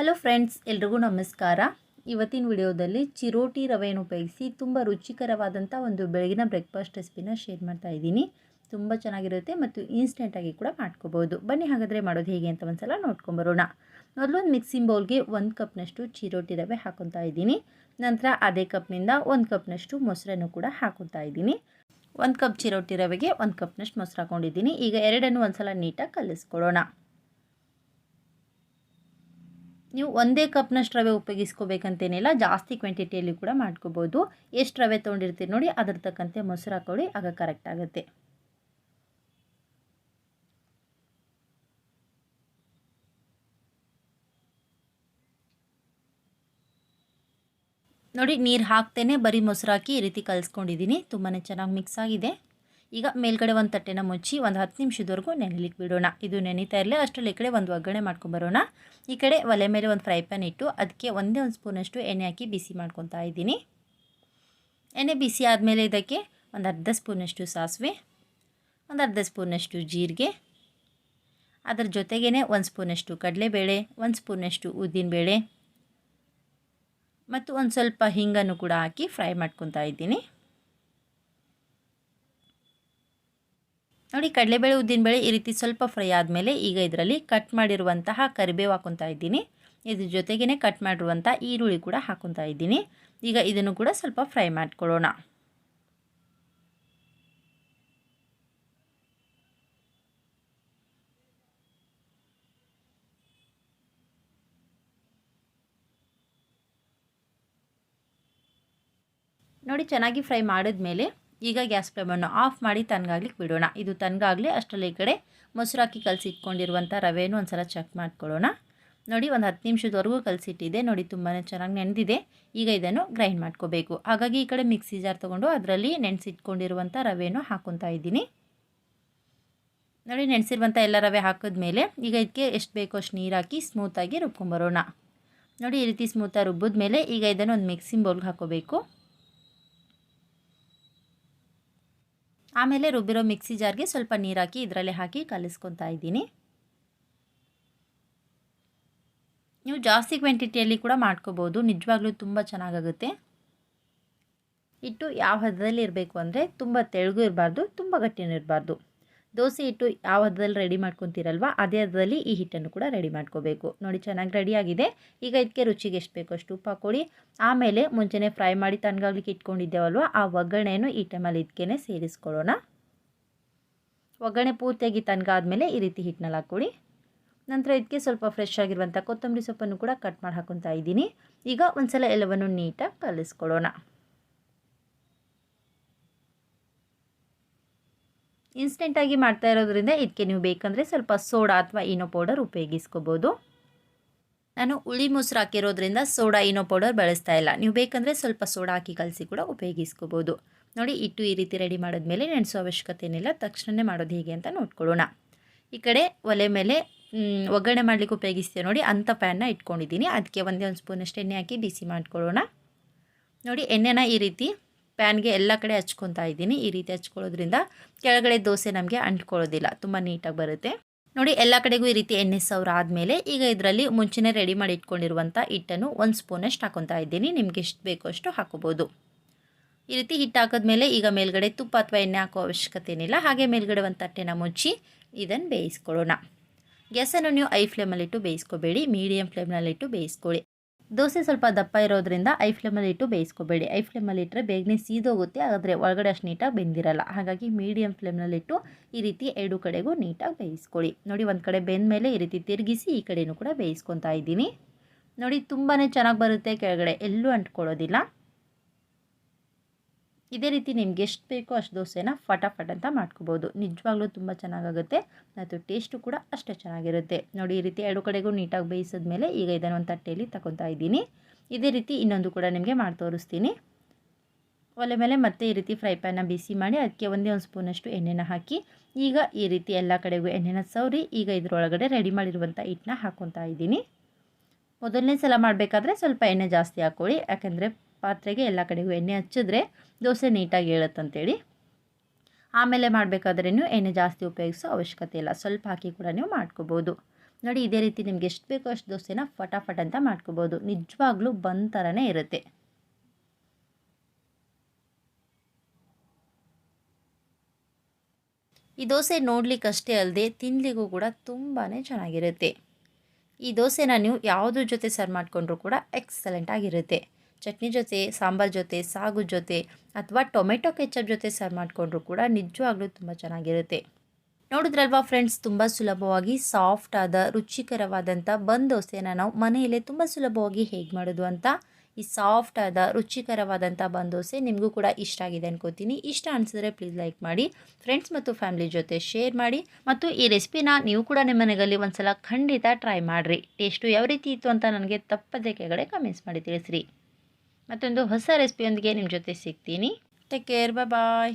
Hello friends ಎಲ್ರಿಗೂ ನಮಸ್ಕಾರ. ಇವತ್ತಿನ ವಿಡಿಯೋದಲ್ಲಿ ಚಿರೋಟಿ ರವೆಯನ್ನು ಉಪಯೋಗಿಸಿ ತುಂಬ ರುಚಿಕರವಾದಂಥ ಒಂದು ಬೆಳಗಿನ ಬ್ರೇಕ್ಫಾಸ್ಟ್ ರೆಸಿಪಿನ ಶೇರ್ ಮಾಡ್ತಾ ಇದ್ದೀನಿ. ತುಂಬ ಚೆನ್ನಾಗಿರುತ್ತೆ ಮತ್ತು ಇನ್ಸ್ಟೆಂಟಾಗಿ ಕೂಡ ಮಾಡ್ಕೋಬೋದು ಬನ್ನಿ ಹಾಗಾದರೆ ಮಾಡೋದು ಹೇಗೆ ಅಂತ ಒಂದ್ಸಲ ನೋಡ್ಕೊಂಬರೋಣ ಮೊದಲು ಒಂದು ಮಿಕ್ಸಿಂಗ್ ಬೌಲ್ಗೆ ಒಂದು ಕಪ್ನಷ್ಟು ಚಿರೋಟಿ ರವೆ ಹಾಕೊತಾ ಇದ್ದೀನಿ. ನಂತರ ಅದೇ ಕಪ್ನಿಂದ ಒಂದು ಕಪ್ನಷ್ಟು ಮೊಸರನ್ನು ಕೂಡ ಹಾಕೊತಾ ಇದ್ದೀನಿ. ಒಂದು ಕಪ್ ಚಿರೋಟಿ ರವೆಗೆ ಒಂದು ಕಪ್ನಷ್ಟು ಮೊಸರು ಹಾಕೊಂಡಿದ್ದೀನಿ. ಈಗ ಎರಡನ್ನು ಒಂದ್ಸಲ ನೀಟಾಗಿ ಕಲಿಸ್ಕೊಳ್ಳೋಣ. ನೀವು ಒಂದೇ ಕಪ್ನಷ್ಟು ರವೆ ಉಪಯೋಗಿಸ್ಕೋಬೇಕಂತೇನಿಲ್ಲ, ಜಾಸ್ತಿ ಕ್ವಾಂಟಿಟಿಯಲ್ಲಿ ಕೂಡ ಮಾಡ್ಕೋಬೋದು. ಎಷ್ಟು ರವೆ ತೊಗೊಂಡಿರ್ತೀರಿ ನೋಡಿ, ಅದ್ರ ತಕ್ಕಂತೆ ಮೊಸರು ಹಾಕೊಳ್ಳಿ, ಆಗ ಕರೆಕ್ಟ್ ಆಗುತ್ತೆ. ನೋಡಿ, ನೀರು ಹಾಕ್ತೇನೆ, ಬರೀ ಮೊಸರು ಹಾಕಿ ಈ ರೀತಿ ಕಲಿಸ್ಕೊಂಡಿದ್ದೀನಿ. ತುಂಬಾ ಚೆನ್ನಾಗಿ ಮಿಕ್ಸ್ ಆಗಿದೆ. ಈಗ ಮೇಲ್ಗಡೆ ಒಂದು ತಟ್ಟೆನ ಮುಚ್ಚಿ ಒಂದು ಹತ್ತು ನಿಮಿಷದವರೆಗೂ ನೆನೆಲಿಕ್ಕೆ ಬಿಡೋಣ. ಇದು ನೆನೀತಾ ಇರಲಿ, ಅಷ್ಟರಲ್ಲಿ ಈ ಕಡೆ ಒಂದು ಒಗ್ಗರಣೆ ಮಾಡ್ಕೊಂಬರೋಣ ಈ ಕಡೆ ಒಲೆ ಮೇಲೆ ಒಂದು ಫ್ರೈ ಪ್ಯಾನ್ ಇಟ್ಟು ಅದಕ್ಕೆ ಒಂದೇ ಒಂದು ಸ್ಪೂನಷ್ಟು ಎಣ್ಣೆ ಹಾಕಿ ಬಿಸಿ ಮಾಡ್ಕೊತಾ ಇದ್ದೀನಿ. ಎಣ್ಣೆ ಬಿಸಿ ಆದಮೇಲೆ ಇದಕ್ಕೆ ಒಂದು ಅರ್ಧ ಸ್ಪೂನಷ್ಟು ಸಾಸಿವೆ, ಒಂದು ಅರ್ಧ ಸ್ಪೂನಷ್ಟು ಜೀರಿಗೆ, ಅದರ ಜೊತೆಗೇ ಒಂದು ಸ್ಪೂನಷ್ಟು ಕಡಲೆಬೇಳೆ, ಒಂದು ಸ್ಪೂನಷ್ಟು ಉದ್ದಿನಬೇಳೆ, ಮತ್ತು ಒಂದು ಸ್ವಲ್ಪ ಹಿಂಗನ್ನು ಕೂಡ ಹಾಕಿ ಫ್ರೈ ಮಾಡ್ಕೊತಾ ಇದ್ದೀನಿ. ನೋಡಿ, ಕಡಲೆಬೇಳೆ ಉದ್ದಿನಬೇಳೆ ಈ ರೀತಿ ಸ್ವಲ್ಪ ಫ್ರೈ ಆದಮೇಲೆ ಈಗ ಇದರಲ್ಲಿ ಕಟ್ ಮಾಡಿರುವಂತಹ ಕರಿಬೇವು ಹಾಕೊತಾ ಇದ್ದೀನಿ. ಇದ್ರ ಜೊತೆಗೇ ಕಟ್ ಮಾಡಿರುವಂಥ ಈರುಳ್ಳಿ ಕೂಡ ಹಾಕೊತಾ ಇದ್ದೀನಿ. ಈಗ ಇದನ್ನು ಕೂಡ ಸ್ವಲ್ಪ ಫ್ರೈ ಮಾಡ್ಕೊಳ್ಳೋಣ. ನೋಡಿ, ಚೆನ್ನಾಗಿ ಫ್ರೈ ಮಾಡಿದ್ಮೇಲೆ ಈಗ ಗ್ಯಾಸ್ ಫ್ಲೇಮನ್ನು ಆಫ್ ಮಾಡಿ ತನ್ಗಾಗ್ಲಿಕ್ಕೆ ಬಿಡೋಣ. ಇದು ತನ್ಗಾಗಲಿ ಅಷ್ಟರಲ್ಲಿ ಈ ಕಡೆ ಮೊಸರು ಹಾಕಿ ಕಲಸಿಟ್ಕೊಂಡಿರುವಂಥ ರವೆನೂ ಒಂದು ಸಲ ಚೆಕ್ ಮಾಡ್ಕೊಳ್ಳೋಣ. ನೋಡಿ, ಒಂದು ಹತ್ತು ನಿಮಿಷದವರೆಗೂ ಕಲಸಿಟ್ಟಿದೆ. ನೋಡಿ ತುಂಬಾ ಚೆನ್ನಾಗಿ ನೆನೆದಿದೆ. ಈಗ ಇದನ್ನು ಗ್ರೈಂಡ್ ಮಾಡ್ಕೋಬೇಕು. ಹಾಗಾಗಿ ಈ ಕಡೆ ಮಿಕ್ಸಿ ಜಾರ್ ತೊಗೊಂಡು ಅದರಲ್ಲಿ ನೆನೆಸಿಟ್ಕೊಂಡಿರುವಂಥ ರವೆನೂ ಹಾಕೊತಾ ಇದ್ದೀನಿ. ನೋಡಿ, ನೆನೆಸಿರುವಂಥ ಎಲ್ಲ ರವೆ ಹಾಕಿದ್ಮೇಲೆ ಈಗ ಇದಕ್ಕೆ ಎಷ್ಟು ಬೇಕೋ ಅಷ್ಟು ನೀರು ಹಾಕಿ ಸ್ಮೂತಾಗಿ ರುಬ್ಕೊಂಬರೋಣ ನೋಡಿ, ಈ ರೀತಿ ಸ್ಮೂತಾಗಿ ರುಬ್ಬಿದ್ಮೇಲೆ ಈಗ ಇದನ್ನು ಒಂದು ಮಿಕ್ಸಿಂಗ್ ಬೌಲ್ಗೆ ಹಾಕೋಬೇಕು. ಆಮೇಲೆ ರುಬ್ಬಿರೋ ಮಿಕ್ಸಿ ಜಾರ್ಗೆ ಸ್ವಲ್ಪ ನೀರಾಕಿ ಇದರಲ್ಲಿ ಹಾಕಿ ಕಲಿಸ್ಕೊತಾ ಇದ್ದೀನಿ. ನೀವು ಜಾಸ್ತಿ ಕ್ವಾಂಟಿಟಿಯಲ್ಲಿ ಕೂಡ ಮಾಡ್ಕೋಬೋದು. ನಿಜವಾಗ್ಲೂ ತುಂಬ ಚೆನ್ನಾಗಾಗುತ್ತೆ. ಹಿಟ್ಟು ಯಾವ ಹದದಲ್ಲಿ ಇರಬೇಕು ಅಂದರೆ ತುಂಬ ತೆಳುಗೂ ಇರಬಾರ್ದು, ತುಂಬ ಗಟ್ಟಿನೂ ಇರಬಾರ್ದು. ದೋಸೆ ಹಿಟ್ಟು ಯಾವ ಹದದಲ್ಲಿ ರೆಡಿ ಮಾಡ್ಕೊತೀರಲ್ವ, ಅದೇ ಹದದಲ್ಲಿ ಈ ಹಿಟ್ಟನ್ನು ಕೂಡ ರೆಡಿ ಮಾಡ್ಕೋಬೇಕು. ನೋಡಿ, ಚೆನ್ನಾಗಿ ರೆಡಿಯಾಗಿದೆ ಈಗ ಇದಕ್ಕೆ ರುಚಿಗೆ ಎಷ್ಟು ಬೇಕೋ? ಅಷ್ಟು ಉಪ್ಪು ಹಾಕ್ಕೊಳ್ಳಿ. ಆಮೇಲೆ ಮುಂಚೆನೆ ಫ್ರೈ ಮಾಡಿ ತಣ್ಣಗಾಗ್ಲಿಕ್ಕೆ ಇಟ್ಕೊಂಡಿದ್ದೇವಲ್ವ, ಆ ಒಗ್ಗರಣೆಯನ್ನು ಈ ಟೈಮಲ್ಲಿ ಇದಕ್ಕೆ ಸೇರಿಸ್ಕೊಳ್ಳೋಣ. ಒಗ್ಗರಣೆ ಪೂರ್ತಿಯಾಗಿ ತಣ್ಣಗಾದ್ಮೇಲೆ ಈ ರೀತಿ ಹಿಟ್ಟನಲ್ಲಿ ಹಾಕ್ಕೊಳ್ಳಿ. ನಂತರ ಇದಕ್ಕೆ ಸ್ವಲ್ಪ ಫ್ರೆಶ್ ಆಗಿರುವಂಥ ಕೊತ್ತಂಬರಿ ಸೊಪ್ಪನ್ನು ಕೂಡ ಕಟ್ ಮಾಡಿ ಹಾಕೊತಾ ಇದ್ದೀನಿ. ಈಗ ಒಂದ್ಸಲ ಎಲ್ಲವನ್ನು ನೀಟಾಗಿ ಕಲಿಸ್ಕೊಳ್ಳೋಣ. ಇನ್ಸ್ಟೆಂಟಾಗಿ ಮಾಡ್ತಾ ಇರೋದ್ರಿಂದ ಇದಕ್ಕೆ ನೀವು ಬೇಕಂದರೆ ಸ್ವಲ್ಪ ಸೋಡಾ ಅಥವಾ ಇನೋ ಪೌಡರ್ ಉಪಯೋಗಿಸ್ಕೋಬೋದು. ನಾನು ಹುಳಿ ಮೊಸರು ಹಾಕಿರೋದ್ರಿಂದ ಸೋಡಾ, ಇನೋ ಪೌಡರ್ ಬಳಸ್ತಾ ಇಲ್ಲ. ನೀವು ಬೇಕಂದರೆ ಸ್ವಲ್ಪ ಸೋಡಾ ಹಾಕಿ ಕಲಸಿ ಕೂಡ ಉಪಯೋಗಿಸ್ಕೋಬೋದು. ನೋಡಿ ಇಟ್ಟು ಈ ರೀತಿ ರೆಡಿ ಮಾಡಿದ್ಮೇಲೆ ನೆನೆಸೋ ಅವಶ್ಯಕತೆ ಏನಿಲ್ಲ ತಕ್ಷಣವೇ ಮಾಡೋದು ಹೇಗೆ ಅಂತ ನೋಡ್ಕೊಳ್ಳೋಣ. ಈ ಕಡೆ ಒಲೆ ಮೇಲೆ ಒಗ್ಗರಣೆ ಮಾಡಲಿಕ್ಕೆ ಉಪಯೋಗಿಸ್ತೀವಿ ನೋಡಿ ಅಂಥ ಪ್ಯಾನ್ನ ಇಟ್ಕೊಂಡಿದ್ದೀನಿ. ಅದಕ್ಕೆ ಒಂದೇ ಒಂದು ಸ್ಪೂನಷ್ಟು ಎಣ್ಣೆ ಹಾಕಿ ಬಿಸಿ ಮಾಡ್ಕೊಳ್ಳೋಣ. ನೋಡಿ, ಎಣ್ಣೆನ ಈ ರೀತಿ ಪ್ಯಾನ್ಗೆ ಎಲ್ಲ ಕಡೆ ಹಚ್ಕೊತಾ ಇದ್ದೀನಿ. ಈ ರೀತಿ ಹಚ್ಕೊಳ್ಳೋದ್ರಿಂದ ಕೆಳಗಡೆ ದೋಸೆ ನಮಗೆ ಅಂಟ್ಕೊಳ್ಳೋದಿಲ್ಲ. ತುಂಬ ನೀಟಾಗಿ ಬರುತ್ತೆ. ನೋಡಿ, ಎಲ್ಲ ಕಡೆಗೂ ಈ ರೀತಿ ಎಣ್ಣೆ ಸಾವಿರ ಆದಮೇಲೆ ಈಗ ಇದರಲ್ಲಿ ಮುಂಚೆನೇ ರೆಡಿ ಮಾಡಿ ಇಟ್ಕೊಂಡಿರುವಂಥ ಹಿಟ್ಟನ್ನು ಒಂದು ಸ್ಪೂನಷ್ಟು ಹಾಕೊತಾ ಇದ್ದೀನಿ. ನಿಮ್ಗೆ ಎಷ್ಟು ಬೇಕೋ ಅಷ್ಟು ಹಾಕೋಬೋದು ಈ ರೀತಿ ಹಿಟ್ಟು ಹಾಕಿದ್ಮೇಲೆ ಈಗ ಮೇಲ್ಗಡೆ ತುಪ್ಪ ಅಥವಾ ಎಣ್ಣೆ ಹಾಕೋ ಅವಶ್ಯಕತೆ ಏನಿಲ್ಲ. ಹಾಗೆ ಮೇಲ್ಗಡೆ ಒಂದು ತಟ್ಟೆನ ಮುಚ್ಚಿ ಇದನ್ನು ಬೇಯಿಸ್ಕೊಳ್ಳೋಣ. ಗ್ಯಾಸನ್ನು ನೀವು ಐ ಫ್ಲೇಮಲ್ಲಿಟ್ಟು ಬೇಯಿಸ್ಕೋಬೇಡಿ. ಮೀಡಿಯಮ್ ಫ್ಲೇಮ್ನಲ್ಲಿಟ್ಟು ಬೇಯಿಸ್ಕೊಳ್ಳಿ. ದೋಸೆ ಸ್ವಲ್ಪ ದಪ್ಪ ಇರೋದ್ರಿಂದ ಐ ಫ್ಲೇಮಲ್ಲಿ ಇಟ್ಟು ಬೇಯಿಸ್ಕೋಬೇಡಿ. ಐ ಫ್ಲೇಮಲ್ಲಿ ಇಟ್ಟರೆ ಬೇಗನೆ ಸೀದೋಗುತ್ತೆ ಆದರೆ ಒಳಗಡೆ ಅಷ್ಟು ನೀಟಾಗಿ ಬೆಂದಿರಲ್ಲ. ಹಾಗಾಗಿ ಮೀಡಿಯಮ್ ಫ್ಲೇಮ್ನಲ್ಲಿಟ್ಟು ಈ ರೀತಿ ಎರಡು ಕಡೆಗೂ ನೀಟಾಗಿ ಬೇಯಿಸ್ಕೊಳ್ಳಿ. ನೋಡಿ, ಒಂದು ಕಡೆ ಬೆಂದ ಮೇಲೆ ಈ ರೀತಿ ತಿರುಗಿಸಿ ಈ ಕಡೆಯೂ ಕೂಡ ಬೇಯಿಸ್ಕೊತಾ ಇದ್ದೀನಿ. ನೋಡಿ ತುಂಬಾ ಚೆನ್ನಾಗಿ ಬರುತ್ತೆ ಕೆಳಗಡೆ. ಎಲ್ಲೂ ಅಂಟ್ಕೊಳ್ಳೋದಿಲ್ಲ. ಇದೇ ರೀತಿ ನಿಮ್ಗೆ ಎಷ್ಟು ಬೇಕೋ ಅಷ್ಟು ದೋಸೆನ ಫಟಾಫಟ್ ಅಂತ ಮಾಡ್ಕೋಬೋದು. ನಿಜವಾಗ್ಲೂ ತುಂಬ ಚೆನ್ನಾಗಾಗುತ್ತೆ. ಮತ್ತು ಟೇಸ್ಟು ಕೂಡ ಅಷ್ಟೇ ಚೆನ್ನಾಗಿರುತ್ತೆ. ನೋಡಿ, ಈ ರೀತಿ ಎರಡು ಕಡೆಗೂ ನೀಟಾಗಿ ಬೇಯಿಸಿದ ಮೇಲೆ ಈಗ ಇದನ್ನು ಒಂದು ತಟ್ಟೆಯಲ್ಲಿ ತಗೊತಾ ಇದ್ದೀನಿ. ಇದೇ ರೀತಿ ಇನ್ನೊಂದು ಕೂಡ ನಿಮಗೆ ಮಾಡಿ ತೋರಿಸ್ತೀನಿ. ಒಲೆ ಮೇಲೆ ಮತ್ತೆ ಈ ರೀತಿ ಫ್ರೈ ಪ್ಯಾನ್ನ ಬಿಸಿ ಮಾಡಿ, ಅದಕ್ಕೆ ಒಂದೇ ಒಂದು ಸ್ಪೂನಷ್ಟು ಎಣ್ಣೆನ ಹಾಕಿ, ಈಗ ಈ ರೀತಿ ಎಲ್ಲ ಕಡೆಗೂ ಎಣ್ಣೆನ ಸವರಿ, ಈಗ ಇದರೊಳಗಡೆ ರೆಡಿ ಮಾಡಿರುವಂಥ ಹಿಟ್ಟನ್ನ ಹಾಕ್ಕೊತಾ ಇದ್ದೀನಿ. ಮೊದಲನೇ ಸಲ ಮಾಡಬೇಕಾದ್ರೆ ಸ್ವಲ್ಪ ಎಣ್ಣೆ ಜಾಸ್ತಿ ಹಾಕ್ಕೊಳ್ಳಿ. ಯಾಕೆಂದರೆ ಪಾತ್ರೆಗೆ ಎಲ್ಲ ಕಡೆಗೂ ಎಣ್ಣೆ ಹಚ್ಚಿದ್ರೆ ದೋಸೆ ನೀಟಾಗಿ ಹೇಳುತ್ತಂತೇಳಿ. ಆಮೇಲೆ ಮಾಡಬೇಕಾದ್ರೆ ನೀವು ಎಣ್ಣೆ ಜಾಸ್ತಿ ಉಪಯೋಗಿಸೋ ಅವಶ್ಯಕತೆ ಇಲ್ಲ. ಸ್ವಲ್ಪ ಹಾಕಿ ಕೂಡ ನೀವು ಮಾಡ್ಕೋಬೋದು. ನೋಡಿ, ಇದೇ ರೀತಿ ನಿಮ್ಗೆ ಎಷ್ಟು ಬೇಕೋ ಅಷ್ಟು ದೋಸೆನ ಫಟಾಫಟ್ ಅಂತ ಮಾಡ್ಕೋಬೋದು. ನಿಜವಾಗ್ಲೂ ಬಂದ ಥರನೇ ಇರುತ್ತೆ. ಈ ದೋಸೆ ನೋಡ್ಲಿಕ್ಕಷ್ಟೇ ಅಲ್ಲದೆ ತಿನ್ನಲಿಗೂ ಕೂಡ ತುಂಬಾ ಚೆನ್ನಾಗಿರುತ್ತೆ. ಈ ದೋಸೆನ ನೀವು ಯಾವುದ್ರ ಜೊತೆ ಸರ್ವ್ ಮಾಡಿಕೊಂಡ್ರೂ ಕೂಡ ಎಕ್ಸಲೆಂಟ್ ಆಗಿರುತ್ತೆ. ಚಟ್ನಿ ಜೊತೆ, ಸಾಂಬಾರ್ ಜೊತೆ, ಸಾಗು ಜೊತೆ ಅಥವಾ ಟೊಮೆಟೊ ಕೆಚಪ್ ಜೊತೆ ಸರ್ವ್ ಮಾಡಿಕೊಂಡ್ರು ಕೂಡ ನಿಜವಾಗ್ಲೂ ತುಂಬ ಚೆನ್ನಾಗಿರುತ್ತೆ. ನೋಡಿದ್ರಲ್ವಾ ಫ್ರೆಂಡ್ಸ್, ತುಂಬ ಸುಲಭವಾಗಿ ಸಾಫ್ಟ್ ಆದ ರುಚಿಕರವಾದಂಥ ಬಂದ್ ದೋಸೆನ ನಾವು ಮನೆಯಲ್ಲೇ ತುಂಬ ಸುಲಭವಾಗಿ ಹೇಗೆ ಮಾಡೋದು ಅಂತ ಈ ಸಾಫ್ಟ್ ಆದ ರುಚಿಕರವಾದಂಥ ಬಂದ್ ದೋಸೆ ನಿಮಗೂ ಕೂಡ ಇಷ್ಟ ಆಗಿದೆ ಅನ್ಕೋತೀನಿ. ಇಷ್ಟ ಅನಿಸಿದ್ರೆ ಪ್ಲೀಸ್ ಲೈಕ್ ಮಾಡಿ ಫ್ರೆಂಡ್ಸ್ ಮತ್ತು ಫ್ಯಾಮಿಲಿ ಜೊತೆ ಶೇರ್ ಮಾಡಿ ಮತ್ತು ಈ ರೆಸಿಪಿನ ನೀವು ಕೂಡ ನಿಮ್ಮ ಮನೆಯಲ್ಲಿ ಒಂದ್ಸಲ ಖಂಡಿತ ಟ್ರೈ ಮಾಡಿರಿ. ಟೇಸ್ಟು ಯಾವ ರೀತಿ ಇತ್ತು ಅಂತ ನನಗೆ ತಪ್ಪದೆ ಕೆಳಗಡೆ ಕಮೆಂಟ್ಸ್ ಮಾಡಿ ತಿಳಿಸ್ರಿ. ಮತ್ತೊಂದು ಹೊಸ ರೆಸಿಪಿಯೊಂದಿಗೆ ನಿಮ್ಮ ಜೊತೆ ಸಿಗ್ತೀನಿ. Take care bye